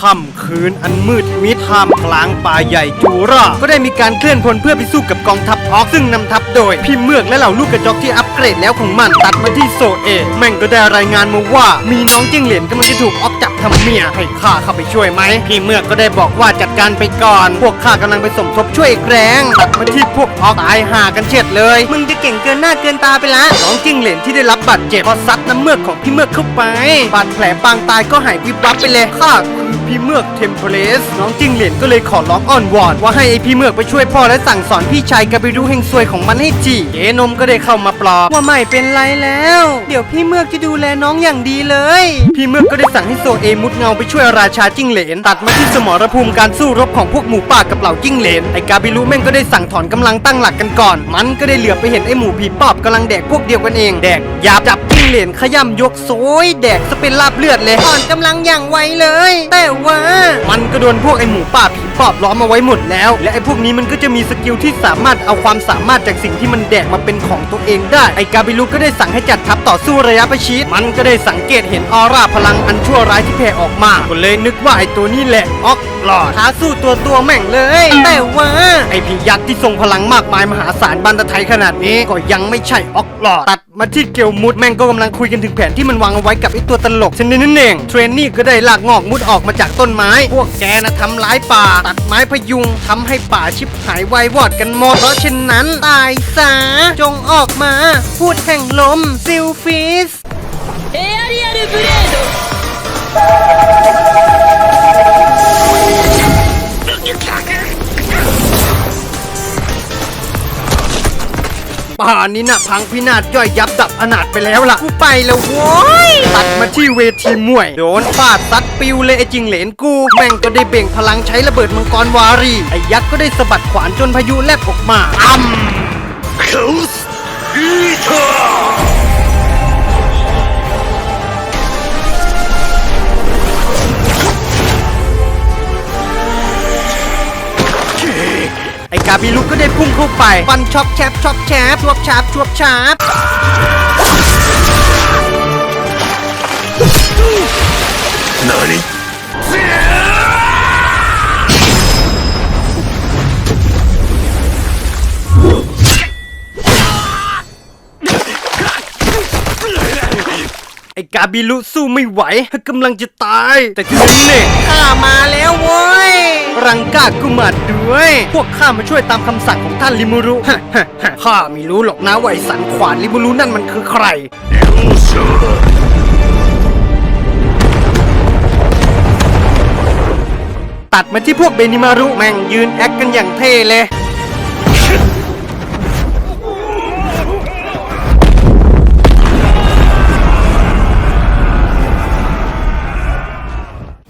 ค่ำคืนอันมืดมิดท่ามกลางป่าใหญ่จูราก็ได้มีการเคลื่อนพลเพื่อไปสู้กับกองทัพออกซึ่งนำทัพโดย พี่เมือกและเหล่าลูกกระจอกที่อัปเกรดแล้วของมันตัดมาที่โซเอ แม่งก็ได้รายงานมาว่ามีน้องจิ้งเหลนกำลังจะถูกออกจับทำเมียให้ข้าเข้าไปช่วยไหมพี่เมือกก็ได้บอกว่าจัดการไปก่อน พวกข้ากำลังไปสมทบช่วยอีกแรงตัดมาที่พวกออกตายห่ากันเฉียดเลย มึงจะเก่งเกินหน้าเกินตาไปละน้องจิ้งเหลนที่ได้รับบาดเจ็บพราะซัดน้ำเมือกของพี่เมือกเข้าไปบาดแผลปางตายก็หายวิบวับไปเลยข้า พี่เมือกเทมเพลสน้องจิ้งเหลนก็เลยขอร้องอ้อนวอน ว่าให้ไอพี่เมือกไปช่วยพ่อและสั่งสอนพี่ชายกาบิรูเฮงซวยของมันให้จีเจนมก็ได้เข้ามาปลอบว่าไม่เป็นไรแล้ว เดี๋ยวพี่เมือกจะดูแลน้องอย่างดีเลย พี่เมือกก็ได้สั่งให้โซเอมุดเงาไปช่วยราชาจิ้งเหลน ตัดมาที่สมรภูมิการสู้รบของพวกหมูป่ากับเหล่าจิ้งเหลนไอกาบิรูแม่งก็ได้สั่งถอนกำลังตั้งหลักกันก่อน มันก็ได้เหลือบไปเห็นไอหมูผีปอบกำลังแดกพวกเดียวกันเองแดกหยาบจับจิ้งเหลนขย่ำยกโซยแดกจะเป็นลาบเลือดเลยถอนกำลังอย่างไวเลยแต่ว่ามันก็โดนพวกไอหมูป่าผี ปอบล้อมเอาไว้หมดแล้ว และไอ้พวกนี้มันก็จะมีสกิลที่สามารถเอาความสามารถจากสิ่งที่มันแดกมาเป็นของตัวเองได้ ไอกาบิลุก็ได้สั่งให้จัดทัพต่อสู้ระยะประชิดมันก็ได้สังเกตเห็นออร่าพลังอันชั่วร้ายที่แผ่ออกมาก็เลยนึกว่าไอตัวนี้แหละออกหลอดท้าสู้ตัวตัวแม่งเลย แต่ว่าไอผียักษ์ที่ทรงพลังมากมายมหาศาลบันตะไทยขนาดนี้ก็ยังไม่ใช่ออกหลอดตัดมาที่เกลมุดแม่งก็กำลังคุยกันถึงแผนที่มันวางเอาไว้กับไอตัวตลกชนิดนั่นเองเทรนนี่ก็ได้ลากงอกมุดออกมาจากต้นไม้ พวกแกนะทำร้ายป่าตัดไม้พยุงทำให้ป่าชิบหายวายวอดกันหมด เพราะฉะนั้นตายสาจงออกมา พูดแห่งลมซิลฟิสเอเรียลเบรด ป่านี้นะพังพินาศย่อยยับดับอนาถไปแล้วล่ะ กูไปแล้วโว้ย ตัดมาที่เวทีมวย โดนฟาดซัดปิวเลยไอ้จิงเหลนกู แม่งก็ได้เบ่งพลังใช้ระเบิดมังกรวารี ไอ้ยักษ์ก็ได้สะบัดขวานจนพายุแลบออกมาอ้ำ ได้พุ่งเข้าไปฟันช็อปแชปช็อปแชปชวบชาบชวบชาบไอ้กาบิลุสู้ไม่ไหวกำลังจะตาย แต่ที่นี้เนี่ยข้ามาแล้วเว้ย รังกากุมาด้วย พวกข้ามาช่วยตามคำสั่งของท่านลิมูรุฮะฮะฮะข้าไม่รู้หรอกนะว่าไอ้สันขวานลิมูรุนั่นมันคือใคร ตัดมาที่พวกเบนิมารุแม่งยืนแอคกันอย่างเท่เลย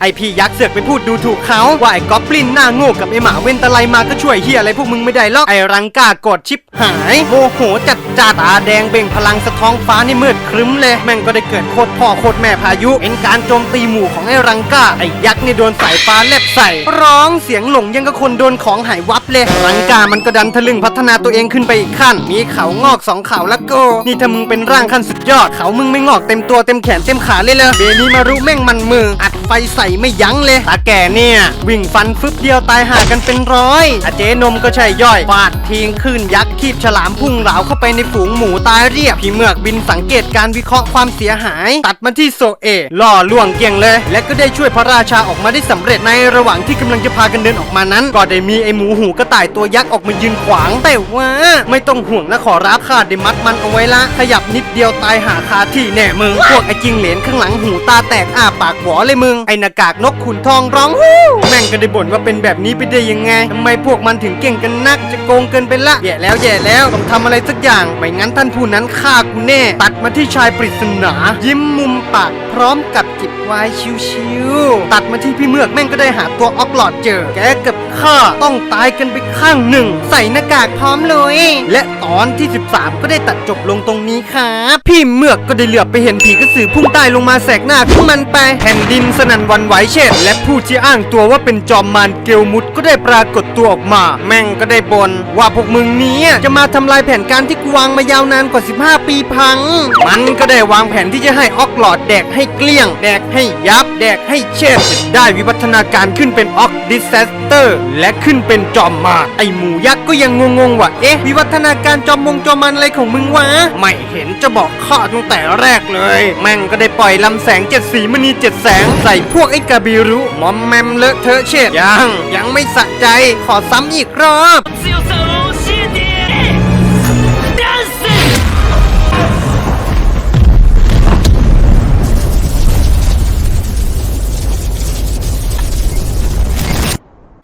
ไอพี่ยักษ์เสือกไปพูดดูถูกเขาว่าไอ้ก๊อบลินหน้าโง่กับไอหมาเว้นตะไลมาก็ช่วยเฮียอะไรพวกมึงไม่ได้หรอกไอรังกากดชิปหายโมโหจัดจัดตาแดงเบ่งพลังสะท้องฟ้านี่มืดครึ้มเลยแม่งก็ได้เกิดโคตรพ่อโคตรแม่พายุเป็นการโจมตีหมู่ของไอรังกาไอยักษ์นี่โดนสายฟ้าแลบใส่ ร้องเสียงหลงยังกับคนโดนของหายวับเลยรังกามันก็ดันทะลึ่งพัฒนาตัวเองขึ้นไปอีกขั้น มีเขางอกสองเขาแล้วก็นี่ถ้ามึงเป็นร่างขั้นสุดยอดเขามึงไม่งอกเต็มตัวเต็มแขนเต็มขาเลยเลยเบนี้มารู้แม่งมันมืออัดไฟใส่ไม่ยั้งเลยตาแก่เนี่ย วิ่งฟันฟึบเดียวตายห่ากันเป็นร้อยอาเจนมก็ใช่ย่อยฟาดทิ้งขึ้นยักษ์คีบฉลามพุ่งเหลาเข้าไปในฝูงหมูตายเรียบพี่เมือกบินสังเกตการวิเคราะห์ความเสียหาย ตัดมาที่โซเอล่อล่วงเกี่ยงเลย และก็ได้ช่วยพระราชาออกมาได้สำเร็จในระหว่างที่กำลังจะพากันเดินออกมานั้น ก็ได้มีไอหมูหูกระต่ายตัวยักษ์ออกมายืนขวาง แต่ว่าไม่ต้องห่วงนะขอรับข้าได้มัดมันเอาไว้ละ ขยับนิดเดียวตายหาคาที่แน่มึง พวกไอจิงเหลนข้างหลังหูตาแตกอ้าปากหวอเลยมึงไอนากากนกขุนทองร้องฮู้แม่งก็ได้บ่นว่าเป็นแบบนี้ไปได้ยังไงทำไมพวกมันถึงเก่งกันนักจะโกงเกินไปละแย่แล้วแย่แล้วต้องทำอะไรสักอย่างไม่งั้นท่านผู้นั้นฆ่ากูแน่ ตัดมาที่ชายปริศนา ยิ้มมุมปากพร้อมกับจิบไวายชิวๆตัดมาที่พี่เมือกแม่งก็ได้หาตัวออกหลอดเจอ แกกับข้าต้องตายกันไปข้างหนึ่ง ใส่หน้ากากพร้อมเลย และตอนที่ 13 ก็ได้ตัดจบลงตรงนี้ครับพี่เมือกก็ได้เหลือบไปเห็นผีกระสือพุ่งใต้ลงมาแสกหน้าขึ้นมันไปแผ่นดินสนั่นวันไหวเช่นและผู้ที่อ้างตัวว่าเป็นจอมมารเกลมุดก็ได้ปรากฏตัวออกมา แม่งก็ได้บน ว่าพวกมึงนี้จะมาทำลายแผนการที่กูวางมายาวนานกว่า 15 ปีพัง มันก็ได้วางแผนที่จะให้ออกหลอดแดกให้เกลี้ยง แดกให้ยับ แดกให้เช่นได้วิวัฒนาการขึ้นเป็นออกดิสเซสเตอร์และขึ้นเป็นจอมมารไอหมูยักษ์ก็ยังงงๆว่าเอ๊ะวิวัฒนาการจอมมงจอมมันอะไรของมึงวะไม่เห็นจะบอกข้อตั้งแต่แรกเลย แม่งก็ได้ปล่อยลำแสงเจ็ดสีมณีเจ็ดแสงใส่พวกไอกะบิรุมอมแมมเลอะเทอะเช็ดยัง ยังไม่สะใจขอซ้ำอีกรอบ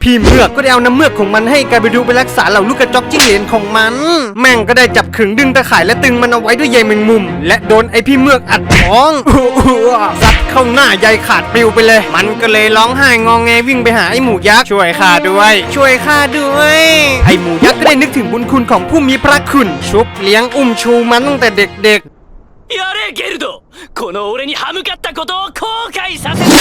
พี่เมือกก็ได้เอาน้ำเมือกของมันให้กาบิดูไปรักษาเหล่าลูกกระจอกจิ้งเหลนของมัน แม่งก็ได้จับขึงดึงตะข่ายและตึงมันเอาไว้ด้วยใยแมงมุม และโดนไอพี่เมือกอัดท้อง ซัดเข้าหน้าใยขาดปลิวไปเลย มันก็เลยร้องไห้งองแงวิ่งไปหาไอหมูยักษ์ช่วยข้าด้วย ช่วยข้าด้วย ไอหมูยักษ์ก็ได้นึกถึงบุญคุณของผู้มีพระคุณ ชุบเลี้ยงอุ้มชูมันตั้งแต่เด็กๆ やれゲルドこの俺に歯向かったことを後悔させて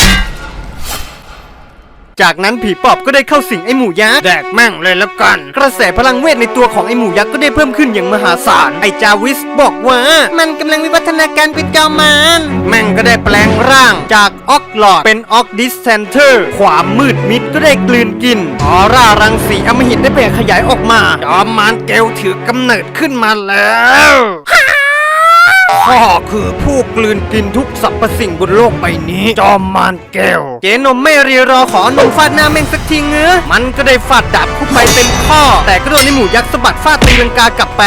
จากนั้นผีปอบก็ได้เข้าสิงไอหมูยักษ์แดกแม่งเลยแล้วกัน กระแสพลังเวทในตัวของไอหมูยักษ์ก็ได้เพิ่มขึ้นอย่างมหาศาล ไอจาวิสบอกว่า มันกำลังวิวัฒนาการเป็นจอมมารแม่งก็ได้แปลงร่างจากออกหลอดเป็นออกดิสเซนเตอร์ความมืดมิดก็ได้กลืนกินออร่ารังสีอำมหิตได้แผ่ขยายออกมาจอมมารเกลถือกำเนิดขึ้นมาแล้ว พ่อคือผู้กลืนกินทุกสรรพสิ่งบนโลกใบนี้ จอมมารแก้ว เจนมไม่รีรอขอนมฟาดหน้าแม่งสักทีเงื้อมันก็ได้ฟาดดาบคู่ไปเต็มข้อ แต่ก็โดนในหมู่ยักษ์สะบัดฟาดตีลังกากลับไป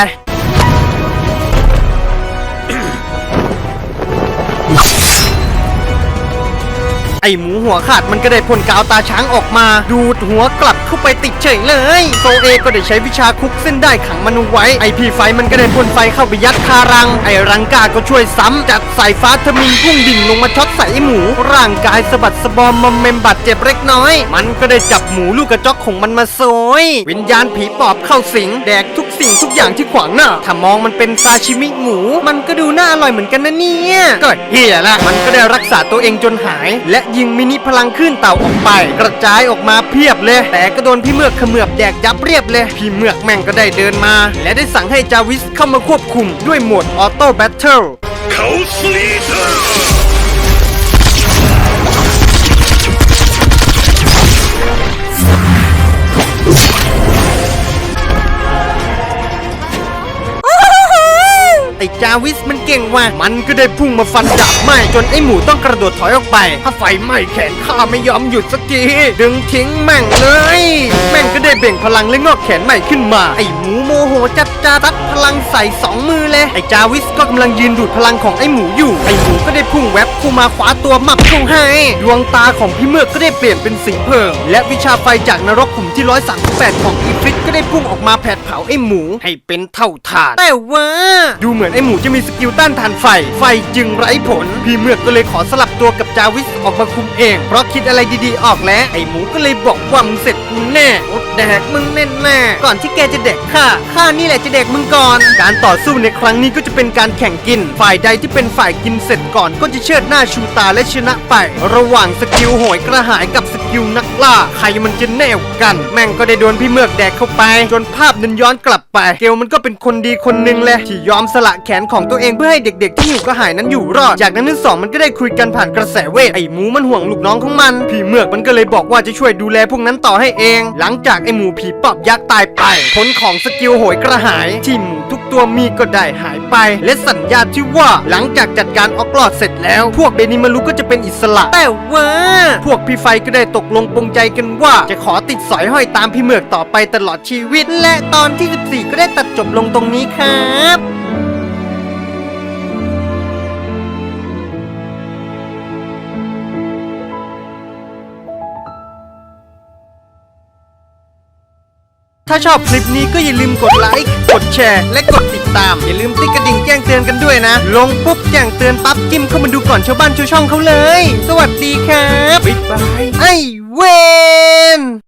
ไอหมูหัวขาดมันก็ได้พ่นกาวตาช้างออกมา ดูดหัวกลับเข้าไปติดเฉยเลยโซเอก็ได้ใช้วิชาคุกเส้นได้ขังมันเอาไว้ไอพีไฟมันก็ได้พ่นไฟเข้าไปยัดคารัง ไอรังกาก็ช่วยซ้ำจัดสายฟ้าทมินพุ่งดิ่งลงมาช็อตใส่ไอหมู ร่างกายสะบัดสะบอมมอมเมมบาดเจ็บเล็กน้อย มันก็ได้จับหมูลูกกระจอกของมันมาโซยวิญญาณผีปอบเข้าสิงแดกทุกสิ่งทุกอย่างที่ขวางหน้าถ้ามองมันเป็นซาชิมิหมู มันก็ดูน่าอร่อยเหมือนกันนะเนี่ยก็เฮียละมันก็ได้รักษาตัวเองจนหายและยิงมินิพลังขึ้นเต่าออกไป กระจายออกมาเพียบเลย แต่ก็โดนพี่เมือกขมือบแดกยับเรียบเลย พี่เมือกแม่งก็ได้เดินมา และได้สั่งให้จาวิสเข้ามาควบคุมด้วยโหมดออโต้แบทเทิลเขาสลีเตอ จาวิสมันเก่งว่ะมันก็ได้พุ่งมาฟันดาบไหม้จนไอ้หมูต้องกระโดดถอยออกไป ถ้าไฟไหม้แขนข้าไม่ยอมหยุดสักที ดึงทิ้งแม่งเลย แม่งก็ได้เบ่งพลังและงอกแขนใหม่ขึ้นมา ไอ้หมูโมโหจัดจ้าตัดพลังใส่สองมือเลย ไอ้จาวิสก็กำลังยืนดูดพลังของไอ้หมูอยู่ ไอ้หมูก็ได้พุ่งแวบเข้ามาคว้าตัวมับเข้าให้ดวงตาของพี่เมือกก็ได้เปลี่ยนเป็นสีเพิง และวิชาไฟจากนรกขุมที่138ของอีฟริตก็ได้พุ่งออกมาแผดเผาไอ้หมูให้เป็นเท่าทานแต่ว่า ดูเหมือนไอ้หมูจะมีสกิลต้านทานไฟ ไฟจึงไร้ผล พี่เมือกก็เลยขอสลับตัวกับจาวิสออกมาคุมเอง เพราะคิดอะไรดีๆออกแล้ว ไอ้หมูก็เลยบอกว่ามึงเสร็จกูแน่อดแดกมึงแน่แน่ก่อนที่แกจะแดกข้าข้านี่แหละจะแดกมึงก่อน การต่อสู้ในครั้งนี้ก็จะเป็นการแข่งกิน ฝ่ายใดที่เป็นฝ่ายกินเสร็จก่อนก็จะเชิดหน้าชูตาและชนะไป ระหว่างสกิลโหยกระหายกับสกิลนักล่าใครมันจะแน่วกัน แม่งก็ได้โดนพี่เมือกแดกเข้าไป จนภาพนั้นย้อนกลับไป เกลมันก็เป็นคนดีคนหนึ่งแหละที่ยอมสละแขนของตัวเองเพื่อให้เด็กๆ ที่หิวกระหายนั้นอยู่รอด จากนั้นทั้งสองมันก็ได้คุยกันผ่านกระแสเวทไอ้หมูมันห่วงลูกน้องของมันพี่เมือกมันก็เลยบอกว่าจะช่วยดูแลพวกนั้นต่อให้เอง หลังจากไอ้หมูผีปอบยักษ์ตายไป ผลของสกิลโหยกระหายที่หมูทุกตัวมีก็ได้หายไป และสัญญาที่ว่าหลังจากจัดการออกลอดเสร็จแล้ว พวกเบนิมารุก็จะเป็นอิสระ แต่ว่า พวกพี่ไฟก็ได้ตกลงปรงใจกันว่าจะขอติดสอยห้อยตามพี่เมือกต่อไปตลอดชีวิต และตอนที่ 14 ก็ได้ตัดจบลงตรงนี้ครับ ถ้าชอบคลิปนี้ก็อย่าลืมกดไลค์ กดแชร์ และกดติดตาม อย่าลืมติ๊กกระดิ่งแจ้งเตือนกันด้วยนะ ลงปุ๊บแจ้งเตือนปั๊บจิ้มเข้ามาดูก่อนชาวบ้านชาวช่องเขาเลย สวัสดีครับ บ๊ายบาย ไอเวน